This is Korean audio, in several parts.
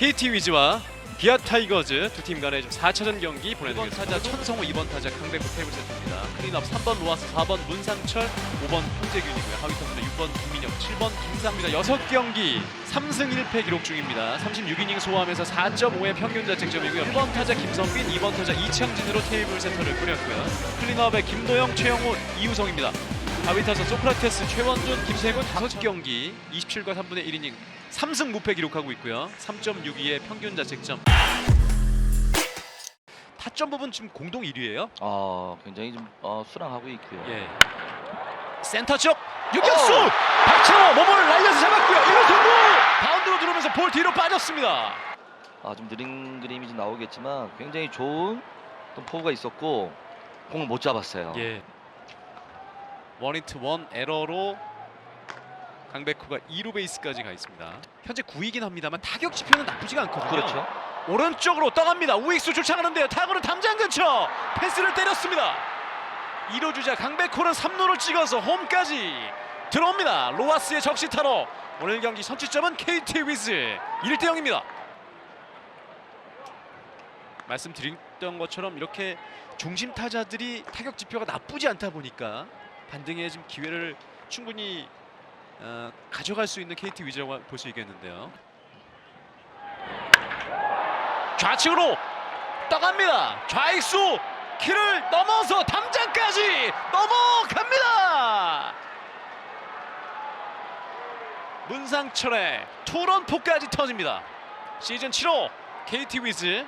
KT 위즈와 기아 타이거즈 두 팀 간의 4차전 경기 보내드리겠습니다. 1번 타자 천성호, 2번 타자 강백호 테이블 세트입니다. 클린업 3번 로하스, 4번 문상철, 5번 현재균이고요. 하위 선수는 6번 김민혁, 7번 김상입니다. 6경기 3승 1패 기록 중입니다. 36이닝 소화하면서 4.5의 평균 자책점이고요. 1번 타자 김성빈, 2번 타자 이창진으로 테이블 세터를 꾸렸고요. 클린업의 김도영, 최영호, 이우성입니다. 하위 타자 소크라테스, 최원준, 김세군 5경기 27과 3분의 1이닝 3승 무패 기록하고 있고요. 3.62의 평균 자책점. 타점 부분 지금 공동 1위예요. 어, 굉장히 좀 어, 수랑하고 있고요. 예. 센터 쪽 유격수 박찬호 몸을 날려서 잡았고요. 1루 동구 바운드로 들어오면서 볼 뒤로 빠졌습니다. 아, 좀 느린 그림이 좀 나오겠지만 굉장히 좋은 또 포구가 있었고 공을 못 잡았어요. 예. 원히트 원 에러로 강백호가 2루 베이스까지 가 있습니다. 현재 9위긴 합니다만 타격 지표는 나쁘지가 않거든요. 그렇죠. 오른쪽으로 떠갑니다. 우익수 쫓아가는데요. 타구는 담장 근처 펜스를 때렸습니다. 2루 주자 강백호는 3루를 찍어서 홈까지 들어옵니다. 로하스의 적시타로 오늘 경기 선취점은 KT 위즈 1대 0입니다. 말씀드렸던 것처럼 이렇게 중심 타자들이 타격 지표가 나쁘지 않다 보니까 반등의 좀 기회를 충분히 어, 가져갈 수 있는 KT 위즈라고 볼 수 있겠는데요. 좌측으로 떠갑니다. 좌익수 키를 넘어서 담장까지 넘어갑니다. 문상철의 투런 포까지 터집니다. 시즌 7호 KT 위즈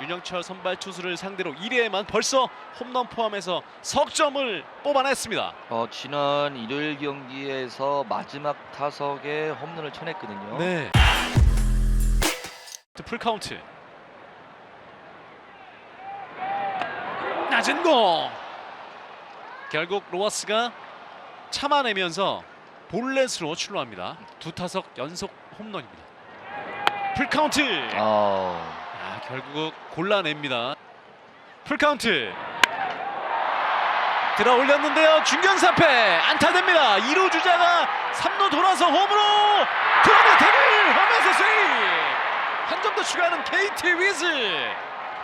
윤영철 선발 투수를 상대로 1회에만 벌써 홈런 포함해서 석점을 뽑아냈습니다. 어, 지난 일요일 경기에서 마지막 타석에 홈런을 쳐냈거든요. 네. 풀 카운트. 낮은 공. 결국 로하스가 참아내면서 볼넷으로 출루합니다. 두 타석 연속 홈런입니다. 풀 카운트. 어, 아, 결국 골라냅니다. 풀 카운트. 들어 올렸는데요. 중견사패 안타됩니다. 2루 주자가 3루 돌아서 홈으로 들어오면 대글 홈에서 세이브. 한점 더 추가하는 KT 위즈.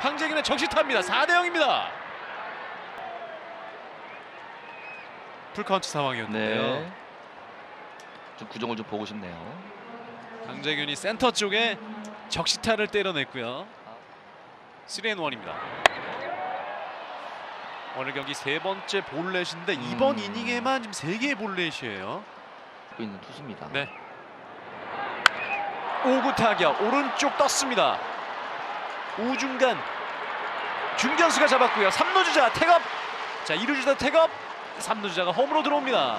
황재균의 적시타입니다. 4대 0입니다. 풀 카운트 상황이었는데요. 네. 좀 구종을 좀 보고 싶네요. 강재균이 센터 쪽에 적시타를 때려냈고요. 3앤1입니다. 오늘 경기 세 번째 볼넷인데 이번 음. 이닝에만 지금 세 개의 볼넷이에요. 갖고 있는 투수입니다. 네. 5구 타격 오른쪽 떴습니다. 우중간 중견수가 잡았고요. 3루 주자 태업. 자 2루 주자 태업. 3루 주자가 홈으로 들어옵니다.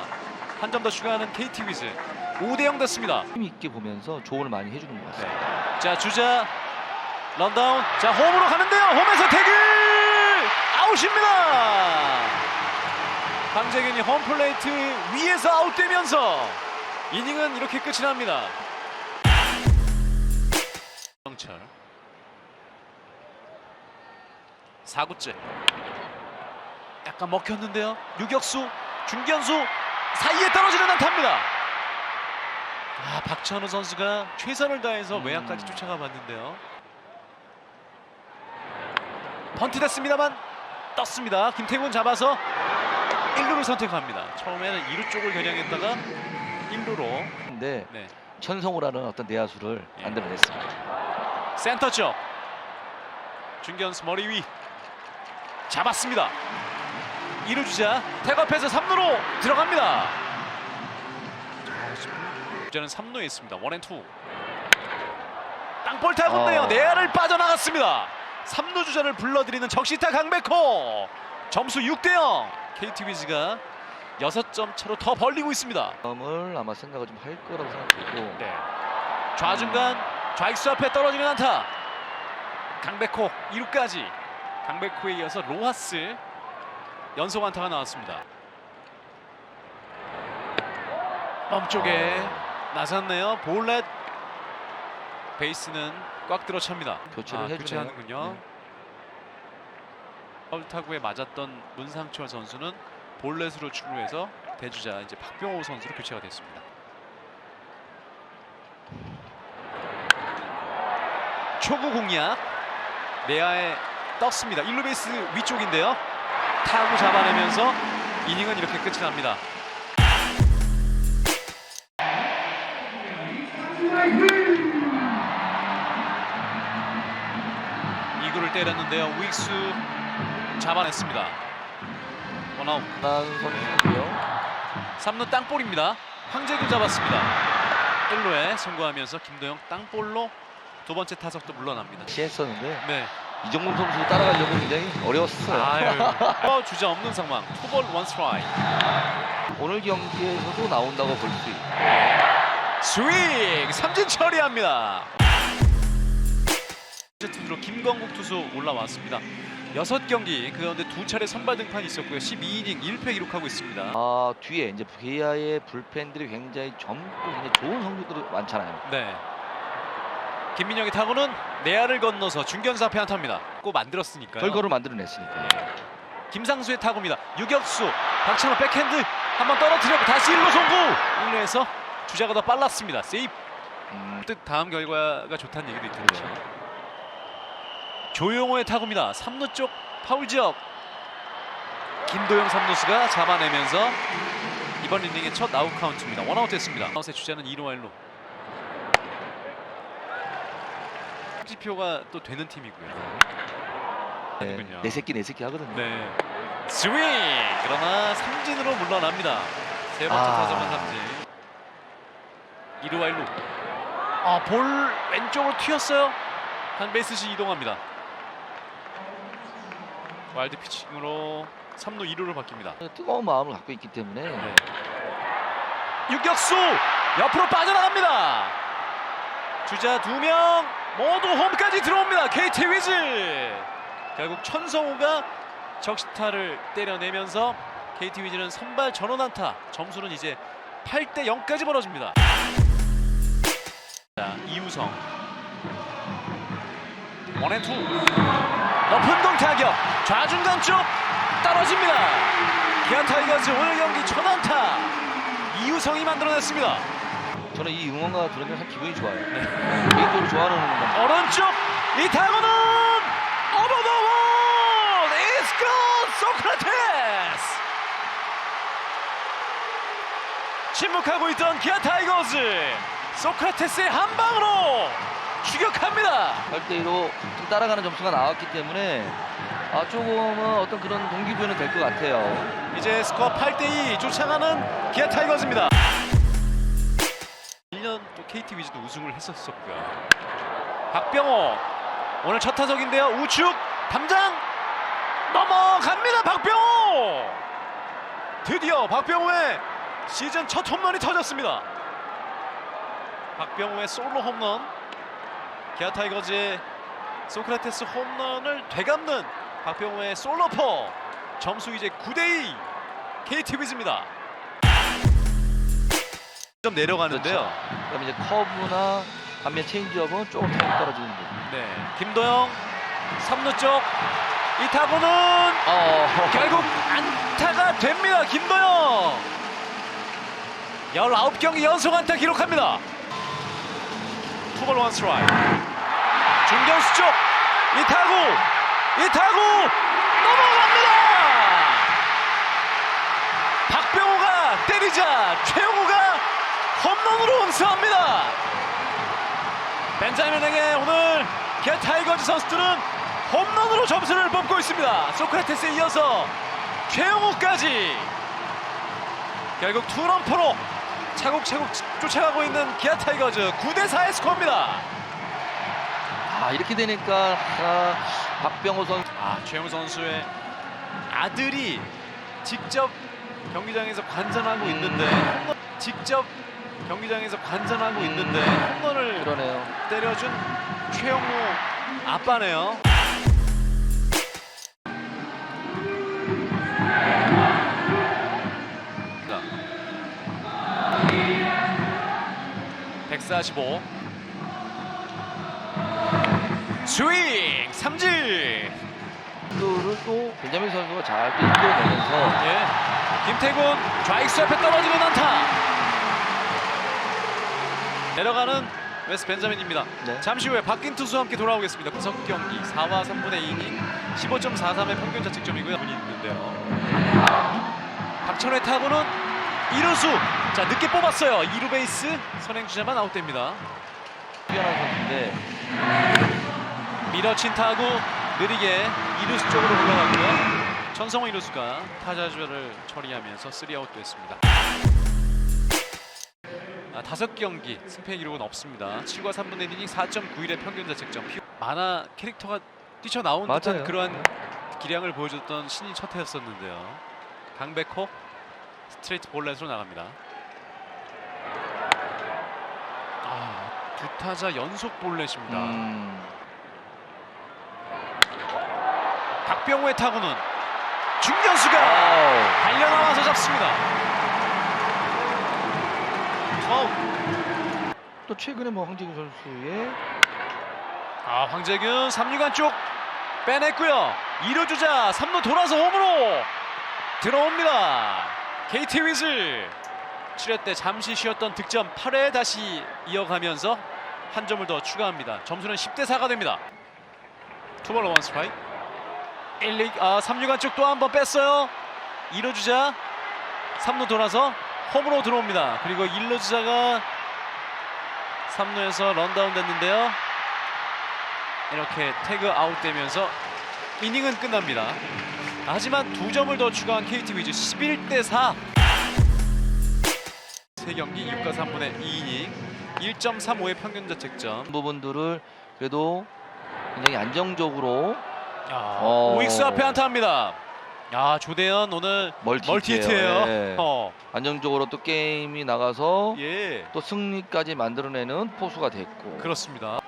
한 점 더 추가하는 KT 위즈. 5대 0 됐습니다. 힘 있게 보면서 조언을 많이 해주는 것 같아요. 네. 자 주자 런다운. 자 홈으로 가는데요. 홈에서 태글 아웃입니다! 황재균이 홈플레이트 위에서 아웃되면서 이닝은 이렇게 끝이 납니다. 정철. 4구째. 약간 먹혔는데요. 유격수 중견수 사이에 떨어지는 안타입니다. 아 박찬호 선수가 최선을 다해서 음. 외야까지 쫓아가 봤는데요. 번트 됐습니다만 떴습니다. 김태군 잡아서 1루를 선택합니다. 처음에는 2루 쪽을 겨냥했다가 1루로 근데 네. 천성우라는 어떤 내야수를 예. 만들어냈습니다. 센터 쪽 중견수 머리 위 잡았습니다. 2루 주자 태업해서 3루로 들어갑니다. 주자는 3루에 있습니다. 원앤투 땅볼 타고인데요. 어. 내야를 빠져나갔습니다. 3루 주자를 불러들이는 적시타 강백호 점수 6대0 KT 위즈가 6점 차로 더 벌리고 있습니다. 점을 아마 생각을 좀 할 거라고 생각되고 네. 좌중간 좌익수 앞에 떨어지는 안타. 강백호 2루까지. 강백호에 이어서 로하스 연속 안타가 나왔습니다. 멈쪽에 나섰네요. 볼넷 베이스는 꽉 들어찹니다. 교체를 아, 해주네요. 교체하는군요. 네. 파울 타구에 맞았던 문상철 선수는 볼넷으로 출루해서 대주자 이제 박병호 선수로 교체가 됐습니다. 초구 공략 내야에 떴습니다. 1루 베이스 위쪽인데요. 타구 잡아내면서 이닝은 이렇게 끝이 납니다. 때렸는데요. 우익수 잡아냈습니다. 원아웃. 난 선수고요. 3루 땅볼입니다. 황재균 잡았습니다. 1루에 성공하면서 김도영 땅볼로 두 번째 타석도 물러납니다. 시했었는데 네. 이정문 선수 따라가려고 굉장히 어려웠어요. 아유. 어, 주자 없는 상황. 투볼 원 스트라이크. 오늘 경기에서도 나온다고 볼 수 있고 스윙! 삼진 처리합니다. 투수로 김광국 투수 올라왔습니다. 여섯 경기 그 가운데 두 차례 선발 등판이 있었고요. 12이닝 1패 기록하고 있습니다. 아 뒤에 이제 VI의 불펜들이 굉장히 젊고 굉장히 좋은 선수들이 많잖아요. 네. 김민영의 타구는 내야를 건너서 앞에 안타입니다. 꼭 만들었으니까요. 결과를 만들어냈으니까. 김상수의 타구입니다. 유격수 박찬호 백핸드 한번 떨어뜨렸고 다시 1루 송구 1루에서 주자가 더 빨랐습니다. 세이프 음, 뜻 다음 결과가 좋다는 얘기도 있더라고요. 조용호의 타구입니다. 3루 쪽 파울 지역 김도영 3루수가 잡아내면서 이번 이닝의 첫 아웃 카운트입니다. 원아웃 됐습니다. 아웃의 주자는 2루와 1루. 지표가 또 되는 팀이고요. 네, 아니군요. 내 새끼 내 새끼 하거든요. 네. 스윙! 그러나 삼진으로 물러납니다. 세 번째 아. 타점은 삼진. 2루와 1루. 아, 볼 왼쪽으로 튀었어요. 한 베이스씩 이동합니다. 와일드 피칭으로 3루 2루를 바뀝니다. 뜨거운 마음을 갖고 있기 때문에 네. 유격수 옆으로 빠져나갑니다. 주자 두 명 모두 홈까지 들어옵니다. KT 위즈 결국 천성우가 적시타를 때려내면서 KT 위즈는 선발 전원 안타 점수는 이제 8대 0까지 벌어집니다. 자 이우성 원앤투 높은 공 타격 좌중간 쪽 떨어집니다. 기아 타이거즈 오늘 경기 첫 안타 이우성이 만들어냈습니다. 저는 이 응원가 들으면 참 기분이 좋아요. 네. 개인적으로 좋아하는 응원가. 오른쪽 이 타구는 오버 더원 It's gone 소크라테스 침묵하고 있던 기아 타이거즈 소크라테스의 한 방으로 추격합니다. 8대2로 따라가는 점수가 나왔기 때문에 아 조금은 어떤 그런 동기부여는 될 것 같아요. 이제 스코어 8대2 쫓아가는 기아 타이거즈입니다. 1년 또 KT 위즈도 우승을 했었었고요. 박병호 오늘 첫 타석인데요. 우측 담장! 넘어갑니다 박병호! 드디어 박병호의 시즌 첫 홈런이 터졌습니다. 박병호의 솔로 홈런 기아 타이거즈의 소크라테스 홈런을 되감는 박병호의 솔로포 점수 이제 9대2 KT 위즈입니다. 좀 내려가는데요. 그다음에 이제 커브나 반면 체인지업은 조금 타임 떨어지는 부분. 네, 김도영 3루 쪽. 이 타구는 어, 결국 안타가 됩니다. 김도영. 19경기 연속 안타 기록합니다. 투볼 원 스트라이크 중견수 쪽 이 타구 이 타구 넘어갑니다. 박병호가 때리자 최용우가 홈런으로 응수합니다. 벤자민에게 오늘 기아 타이거즈 선수들은 홈런으로 점수를 뽑고 있습니다. 소크라테스에 이어서 최영우까지 결국 투런 포로 차곡차곡 쫓아가고 있는 기아 타이거즈 9대 4의 스코어입니다. 아 이렇게 되니까 아, 박병호 선수 아 최영우 선수의 아들이 직접 경기장에서 관전하고 있는데 홈런- 직접 경기장에서 관전하고 있는데 홈런을 그러네요. 때려준 최영우 아빠네요. 자. 145 스윙 삼진 그를 또 벤자민 선수가 잘또 이끌어내면서 예 김태군 좌익수 앞에 떨어지는 안타 내려가는 웨스 벤자민입니다. 네. 잠시 후에 바뀐 투수와 함께 돌아오겠습니다. 구석 경기 4와 3분의 2이닝 15.43의 평균 자책점이고요. 분이 있는데요. 박찬호의 타구는 2루수. 자 늦게 뽑았어요. 2루 베이스 선행 주자만 아웃됩니다. 뛰어난 선수인데 밀어친 타구 느리게 2루수 쪽으로 올라가고요. 전성호 2루수가 타자 주자를 처리하면서 3아웃 됐습니다. 아, 다섯 경기 승패 기록은 없습니다. 7과 3분의 1이닝 4.91의 평균 자책점. 만화 캐릭터가 뛰쳐나온 듯한 맞아요. 그러한 기량을 보여줬던 신인 첫 해였었는데요. 강백호 스트레이트 볼넷으로 나갑니다. 아, 두 타자 연속 볼넷입니다. 음, 박병호의 타구는 중견수가 아우, 달려나와서 잡습니다. 투아웃. 또 최근에 뭐 황재균 선수의 아 황재균 3루간 쪽 빼냈고요. 2루 주자 3루 돌아서 홈으로 들어옵니다. KT 위즐 7회 때 잠시 쉬었던 득점 8회 다시 이어가면서 한 점을 더 추가합니다. 점수는 10대 4가 됩니다. 투볼 원 스트라이크 1, 2, 아 3루간 쪽 또 한 번 뺐어요. 2루 주자 3루 돌아서 홈으로 들어옵니다. 그리고 1루 주자가 3루에서 런다운 됐는데요. 이렇게 태그 아웃되면서 이닝은 끝납니다. 하지만 두 점을 더 추가한 KT 위즈 11대 4. 세 경기 6과 3분의 2이닝 1.35의 평균 자책점. 부분들을 그래도 굉장히 안정적으로 야, 어. 오익수 앞에 안타합니다. 야 조대현 오늘 멀티 멀티히트예요. 예. 어, 안정적으로 또 게임이 나가서 예, 또 승리까지 만들어내는 포수가 됐고 그렇습니다.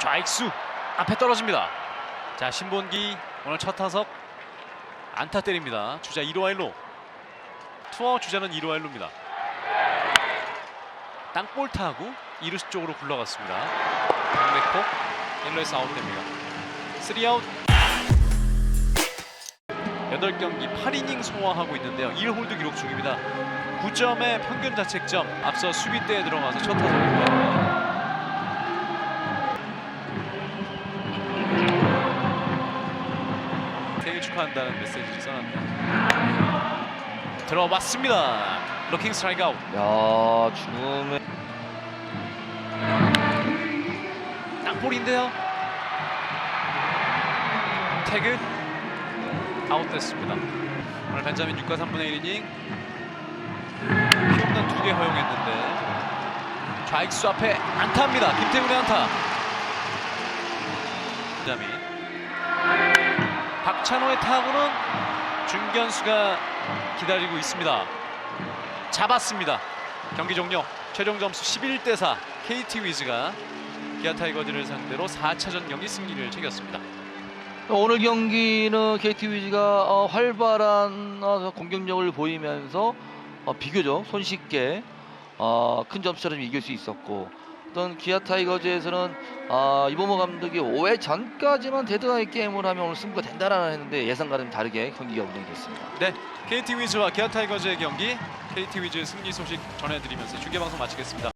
좌익수 앞에 떨어집니다. 자 신본기 오늘 첫 타석 안타 때립니다. 주자 1루 1루. 투어 주자는 1루 1루입니다. 땅볼 타고 2루 쪽으로 굴러갔습니다. 강백호 1루에서 아웃됩니다. 3아웃 8경기 8이닝 소화하고 있는데요. 1홀드 기록 중입니다. 9점의 평균 자책점 앞서 수비대에 들어가서 첫 타석입니다. 생일 축하한다는 메시지를 써놨네요. 들어봤습니다. 로킹 스트라이크 아웃. 야 지금의 땅볼인데요. 태그 아웃됐습니다. 오늘 벤자민 6과 3분의 1 이닝 피홈런 2개 허용했는데 좌익수 앞에 안타입니다. 김태훈의 안타. 벤자민 박찬호의 타구는 중견수가 기다리고 있습니다. 잡았습니다. 경기 종료. 최종 점수 11대 4. KT 위즈가 기아 타이거즈를 상대로 4차전 경기 승리를 챙겼습니다. 오늘 경기는 KT 위즈가 어, 활발한 어, 공격력을 보이면서 어, 비교적 손쉽게 어, 큰 점수를 이길 수 있었고 어떤 기아 타이거즈에서는 어, 이범호 감독이 5회 전까지만 데드라이 게임을 하면 오늘 승부가 된다라는 했는데 예상과 는 다르게 경기가 운영됐습니다. KT 위즈와 기아 타이거즈의 경기 KT 위즈 승리 소식 전해드리면서 중계 방송 마치겠습니다.